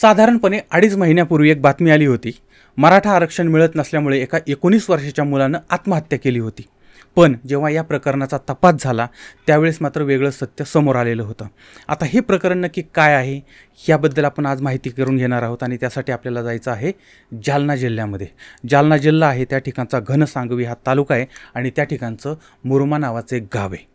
साधारणपणे अडीच महिन्यापूर्वी एक बातमी आली होती. मराठा आरक्षण मिळत नसल्यामुळे एका एकोणीस वर्षाच्या मुलानं आत्महत्या केली होती. पण जेव्हा या प्रकरणाचा तपास झाला त्यावेळेस मात्र वेगळं सत्य समोर आलेलं होतं. आता हे प्रकरण नक्की काय आहे याबद्दल आपण आज माहिती करून घेणार आहोत आणि त्यासाठी आपल्याला जायचं आहे जालना जिल्ह्यामध्ये. जालना जिल्हा आहे त्या ठिकाणचा घनसांगवी हा तालुका आहे आणि त्या ठिकाणचं मुरुमा नावाचं एक गाव आहे.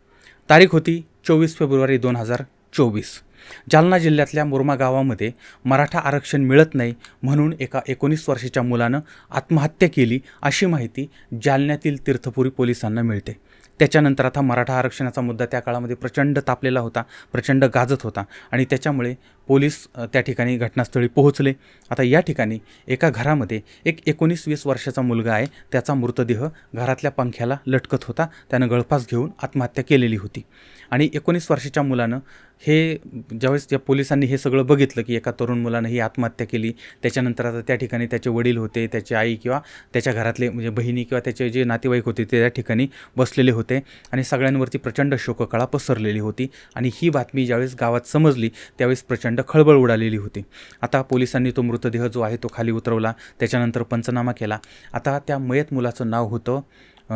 तारीख होती चोवीस फेब्रुवारी दोन हजार चोवीस. जालना जिल्ह्यातल्या मुरमा गावामध्ये मराठा आरक्षण मिळत नाही म्हणून एका एकोणीस वर्षाच्या मुलानं आत्महत्या केली अशी माहिती जालन्यातील तीर्थपुरी पोलिसांना मिळते. त्याच्यानंतर आता मराठा आरक्षणाचा मुद्दा त्या काळामध्ये प्रचंड तापलेला होता प्रचंड गाजत होता आणि त्याच्यामुळे पोलीस त्या ठिकाणी घटनास्थळी पोहोचले. आता या ठिकाणी एका घरामध्ये एक एकोणीस वीस वर्षाचा मुलगा आहे. त्याचा मृतदेह घरातल्या पंख्याला लटकत होता. त्यानं गळफास घेऊन आत्महत्या केलेली होती. आणि एकोणीस वर्षाच्या मुलानं हे ज्यावेळेस त्या पोलिसांनी हे सगळं बघितलं की एका तरुण मुलानं ही आत्महत्या केली. त्याच्यानंतर आता त्या ठिकाणी त्याचे वडील होते त्याची आई किंवा त्याच्या घरातले म्हणजे बहिणी किंवा त्याचे जे नातेवाईक होते ते त्या ठिकाणी बसलेले होते. आणि सगळ्यांवरती प्रचंड शोककळा पसरलेली होती. आणि ही बातमी ज्यावेळेस गावात समजली त्यावेळेस प्रचंड खळबळ उडालेली होती. आता पोलिसांनी तो मृतदेह जो आहे तो खाली उतरवला. त्याच्यानंतर पंचनामा केला. आता त्या मयत मुलाचं नाव होतं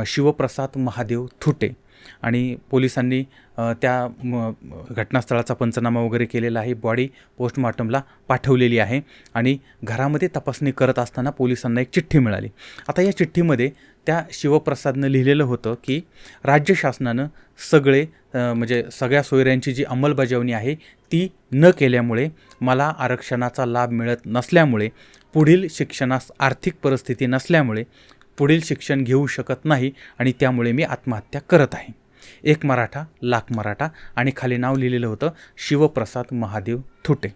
शिवप्रसाद महादेव थुटे. आणि पोलिसांनी त्या म- घटनास्थळाचा पंचनामा वगैरे केलेला आहे. बॉडी पोस्टमॉर्टमला पाठवलेली आहे. आणि घरामध्ये तपासणी करत असताना पोलिसांना एक चिठ्ठी मिळाली. आता या चिठ्ठीमध्ये त्या शिवप्रसादनं लिहिलेलं होतं की राज्य शासनानं सगळे म्हणजे सगळ्या सोयऱ्यांची जी अंमलबजावणी आहे ती न केल्यामुळे मला आरक्षणाचा लाभ मिळत नसल्यामुळे पुढील शिक्षणास आर्थिक परिस्थिती नसल्यामुळे पुढील शिक्षण घेऊ शकत नाही आणि त्यामुळे मी आत्महत्या करत आहे. एक मराठा लाख मराठा आणि खाली नाव लिहिलेलं होतं शिवप्रसाद महादेव थुटे.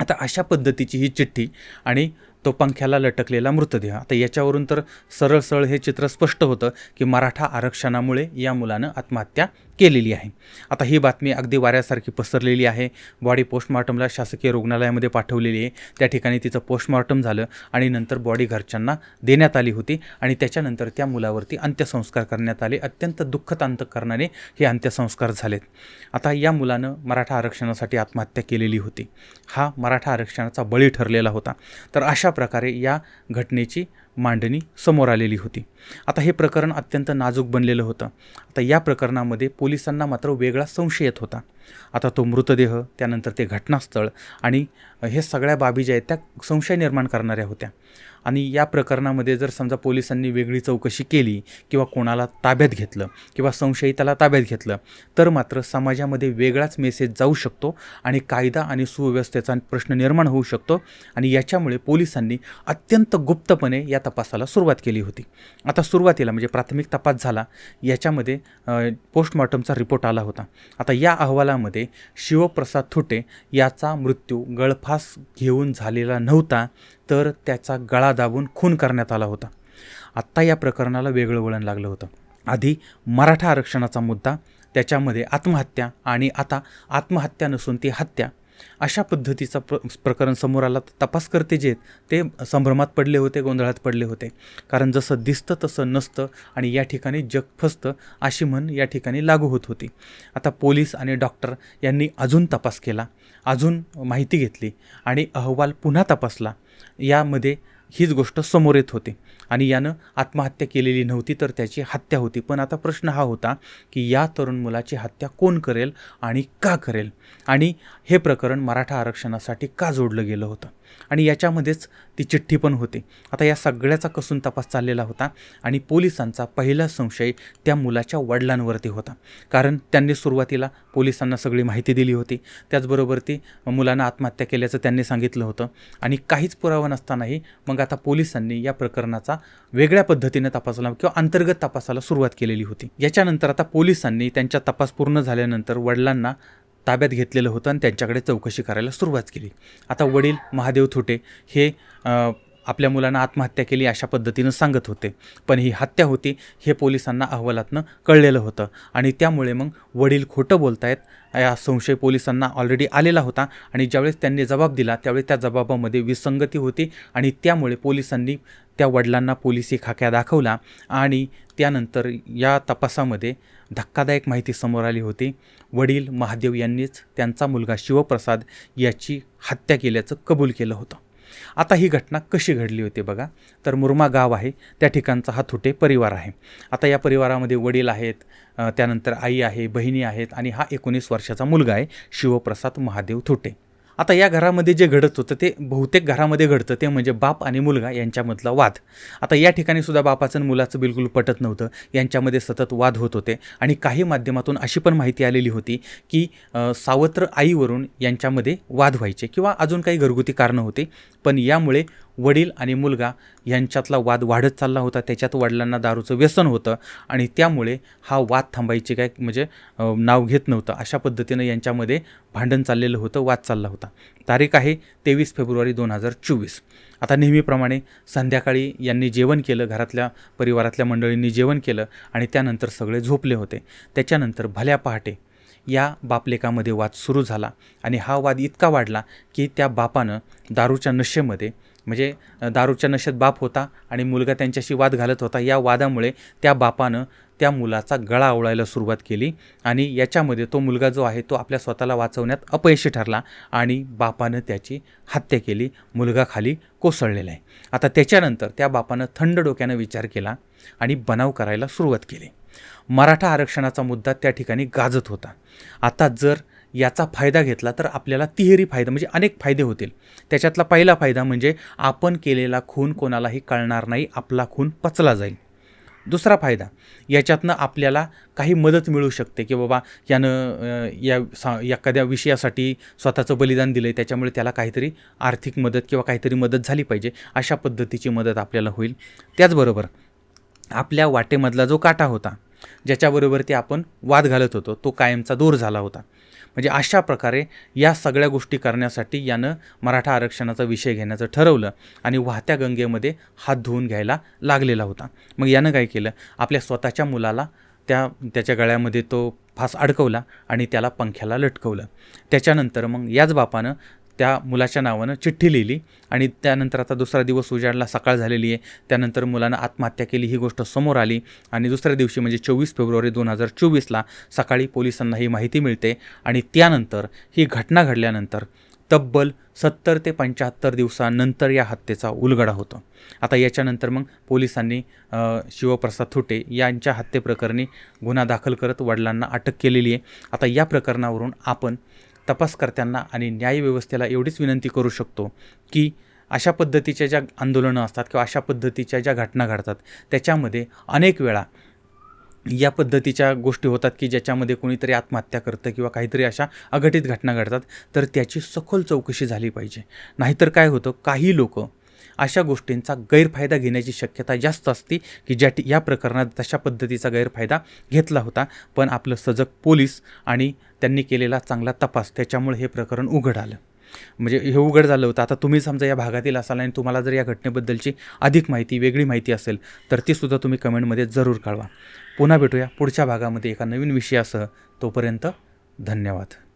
आता अशा पद्धतीची ही चिठ्ठी आणि तो पंख्याला लटकलेला मृतदेह. आता याच्यावरून तर सरळ सरळ हे चित्र स्पष्ट होतं की मराठा आरक्षणामुळे या मुलानं आत्महत्या केलेली आहे. आता ही बातमी अगदी वाऱ्यासारखी पसरलेली आहे. बॉडी पोस्टमॉर्टमला शासकीय रुग्णालयामध्ये पाठवलेली आहे. त्या ठिकाणी तिचं पोस्टमॉर्टम झालं आणि नंतर बॉडी घरच्यांना देण्यात आली होती आणि त्याच्यानंतर त्या मुलावरती अंत्यसंस्कार करण्यात आले. अत्यंत दुःखद करणारे हे अंत्यसंस्कार झालेत. आता या मुलानं मराठा आरक्षणासाठी आत्महत्या केलेली होती. हा मराठा आरक्षणाचा बळी ठरलेला होता. तर अशा प्रकारे या घटनेची मांडणी समोर आलेली होती. आता हे प्रकरण अत्यंत नाजूक बनलेलं होतं. आता या प्रकरणामध्ये पोलिसांना मात्र वेगळा संशय येत होता. आता तो मृतदेह त्यानंतर ते घटनास्थळ आणि हे सगळ्या बाबी ज्या आहेत त्या संशय निर्माण करणाऱ्या होत्या. आणि या प्रकरणामध्ये जर समजा पोलिसांनी वेगळी चौकशी केली किंवा कोणाला ताब्यात घेतलं किंवा संशयिताला ताब्यात घेतलं तर मात्र समाजामध्ये वेगळाच मेसेज जाऊ शकतो आणि कायदा आणि सुव्यवस्थेचा प्रश्न निर्माण होऊ शकतो आणि याच्यामुळे पोलिसांनी अत्यंत गुप्तपणे या तपासाला सुरुवात केली होती. आता सुरुवातीला म्हणजे प्राथमिक तपास झाला याच्यामध्ये पोस्टमॉर्टमचा रिपोर्ट आला होता. आता या अहवालामध्ये शिवप्रसाद थुटे याचा मृत्यू गळफास घेऊन झालेला नव्हता तर त्याचा गळा दाबून खून करण्यात आला होता. आत्ता या प्रकरणाला वेगळं वळण लागलं होतं. आधी मराठा आरक्षणाचा मुद्दा त्याच्यामध्ये आत्महत्या आणि आता आत्महत्या नसून ती हत्या अशा पद्धतीचा प्र प्रकरण समोर आला तपासकर्ते जे आहेत ते संभ्रमात पडले होते गोंधळात पडले होते. कारण जसं दिसतं तसं नसतं आणि या ठिकाणी जग फसतं अशी म्हण या ठिकाणी लागू होत होती. आता पोलीस आणि डॉक्टर यांनी अजून तपास केला अजून माहिती घेतली आणि अहवाल पुन्हा तपासला. यामध्ये हीच गोष्ट समोर येत होती. आणि यानं आत्महत्या केलेली नव्हती तर त्याची हत्या होती. पण आता प्रश्न हा होता की या तरुण मुलाची हत्या कोण करेल आणि का करेल? आणि हे प्रकरण मराठा आरक्षणासाठी का जोडलं गेलं होतं? आणि याच्यामध्येच ती चिठ्ठी पण होती. आता या सगळ्याचा कसून तपास चाललेला होता आणि पोलिसांचा पहिला संशय त्या मुलाच्या वडिलांवरती होता. कारण त्यांनी सुरुवातीला पोलिसांना सगळी माहिती दिली होती. त्याचबरोबर ती मुलानं आत्महत्या केल्याचं त्यांनी सांगितलं होतं. आणि काहीच पुरावा नसतानाही मग आता पोलिसांनी या प्रकरणाचा वेगळ्या पद्धतीने तपासाला किंवा अंतर्गत तपासाला सुरुवात केलेली होती. याच्यानंतर आता पोलिसांनी त्यांच्या तपास पूर्ण झाल्यानंतर वडिलांना ताब्यात घेतलेलं होतं आणि त्यांच्याकडे चौकशी करायला सुरुवात केली. आता वडील महादेव थोटे हे आपल्या मुलांना आत्महत्या केली अशा पद्धतीनं सांगत होते. पण ही हत्या होती हे पोलिसांना अहवालातनं कळलेलं होतं. आणि त्यामुळे मग वडील खोटं बोलतायत. या संशय पोलिसांना ऑलरेडी आलेला होता आणि ज्यावेळेस त्यांनी जबाब दिला त्यावेळेस त्या जबाबामध्ये विसंगती होती आणि त्यामुळे पोलिसांनी त्या वडिलांना पोलिसी खाक्या दाखवला आणि त्यानंतर या तपासामध्ये धक्कादायक माहिती समोर आली होती. वडील महादेव यांनीच त्यांचा मुलगा शिवप्रसाद याची हत्या केल्याचं कबूल केलं होतं. आता ही घटना कशी घडली होती बघा. तर मुरमा गाव आहे त्या ठिकाणचा हा थुटे परिवार आहे. आता या परिवारामध्ये वडील आहेत त्यानंतर आई आहे बहिणी आहेत आणि हा एकोणीस वर्षाचा मुलगा आहे शिवप्रसाद महादेव थुटे. आता या घरामध्ये जे घडत होतं ते बहुतेक घरामध्ये घडतं. ते म्हणजे बाप आणि मुलगा यांच्यामधला वाद. आता या ठिकाणी सुद्धा बापाचं आणि मुलाचं बिलकुल पटत नव्हतं. यांच्यामध्ये सतत वाद होत होते. आणि काही माध्यमातून अशी पण माहिती आलेली होती की सावत्र आईवरून यांच्यामध्ये वाद व्हायचे किंवा अजून काही घरगुती कारणं होती. पण यामुळे वडील आणि मुलगा यांच्यातला वाद वाढत चालला होता. त्याच्यात वडिलांना दारूचं व्यसन होतं आणि त्यामुळे हा वाद थांबायचे काय म्हणजे नाव घेत नव्हतं. अशा पद्धतीनं यांच्यामध्ये भांडण चाललेलं होतं वाद चालला होता. तारीख आहे तेवीस फेब्रुवारी दोन हजार चोवीस. आता नेहमीप्रमाणे संध्याकाळी यांनी जेवण केलं घरातल्या परिवारातल्या मंडळींनी जेवण केलं आणि त्यानंतर सगळे झोपले होते. त्याच्यानंतर भल्या पहाटे या बापलेकामध्ये वाद सुरू झाला आणि हा वाद इतका वाढला की त्या बापानं दारूच्या नशेमध्ये म्हणजे दारूच्या नशेत बाप होता आणि मुलगा त्यांच्याशी वाद घालत होता या वादामुळे त्या बापानं त्या मुलाचा गळा आवळायला सुरुवात केली आणि याच्यामध्ये तो मुलगा जो आहे तो आपल्या स्वतःला वाचवण्यात अपयशी ठरला आणि बापानं त्याची हत्या केली मुलगा खाली कोसळलेला आहे. आता त्याच्यानंतर त्या बापानं थंड डोक्यानं विचार केला आणि बनाव करायला सुरुवात केली. मराठा आरक्षणाचा मुद्दा त्या ठिकाणी गाजत होता. आता जर याचा फायदा घेतला तर आपल्याला तिहेरी फायदा म्हणजे अनेक फायदे होतील. त्याच्यातला पहिला फायदा म्हणजे आपण केलेला खून कोणालाही कळणार नाही आपला खून पचला जाईल. दुसरा फायदा याच्यातनं आपल्याला काही मदत मिळू शकते की बाबा यानं या सा एखाद्या विषयासाठी स्वतःचं बलिदान दिलं आहे त्याच्यामुळे त्याला काहीतरी आर्थिक मदत किंवा काहीतरी मदत झाली पाहिजे अशा पद्धतीची मदत आपल्याला होईल. त्याचबरोबर आपल्या वाटेमधला जो काटा होता ज्याच्याबरोबर ते आपण वाद घालत होतो तो कायमचा दूर झाला होता. म्हणजे अशा प्रकारे या सगळ्या गोष्टी करण्यासाठी यानं मराठा आरक्षणाचा विषय घेण्याचं ठरवलं आणि वाहत्या गंगेमध्ये हात धुवून घ्यायला लागलेला होता. मग यानं काय केलं? आपल्या स्वतःच्या मुलाला त्या त्याच्या गळ्यामध्ये तो फास अडकवला आणि त्याला पंख्याला लटकवलं. त्याच्यानंतर मग याच बापानं त्या मुलाच्या नावानं चिठ्ठी लिहिली आणि त्यानंतर आता दुसरा दिवस उजाडला सकाळ झालेली आहे. त्यानंतर मुलानं आत्महत्या केली ही गोष्ट समोर आली आणि दुसऱ्या दिवशी म्हणजे चोवीस फेब्रुवारी दोन हजार चोवीसला सकाळी पोलिसांना ही माहिती मिळते आणि त्यानंतर ही घटना घडल्यानंतर तब्बल सत्तर ते पंच्याहत्तर दिवसानंतर या हत्येचा उलगडा होतो. आता याच्यानंतर मग पोलिसांनी शिवप्रसाद थुटे यांच्या हत्येप्रकरणी गुन्हा दाखल करत वडिलांना अटक केलेली आहे. आता या प्रकरणावरून आपण तपासकर्त्यांना आणि न्यायव्यवस्थेला एवढीच विनंती करू शकतो की अशा पद्धतीच्या ज्या आंदोलनं असतात किंवा अशा पद्धतीच्या ज्या घटना घडतात त्याच्यामध्ये अनेक वेळा या पद्धतीच्या गोष्टी होतात की ज्याच्यामध्ये कोणीतरी आत्महत्या करतं किंवा काहीतरी अशा अघटित घटना घडतात तर त्याची सखोल चौकशी झाली पाहिजे. नाहीतर काय होतं काही लोक अशा गोष्टींचा गैरफायदा घेण्याची शक्यता जास्त असते की ज्या या प्रकरणात तशा पद्धतीचा गैरफायदा घेतला होता. पण आपलं सजग पोलीस आणि त्यांनी केलेला चांगला तपास त्याच्यामुळे हे प्रकरण उघड आलं. म्हणजे हे उघड झालं होतं. आता तुम्ही समजा या भागातील असाल आणि तुम्हाला जर या घटनेबद्दलची अधिक माहिती वेगळी माहिती असेल तर ती सुद्धा तुम्ही कमेंटमध्ये जरूर कळवा. पुन्हा भेटूया पुढच्या भागामध्ये एका नवीन विषयासह. तोपर्यंत धन्यवाद.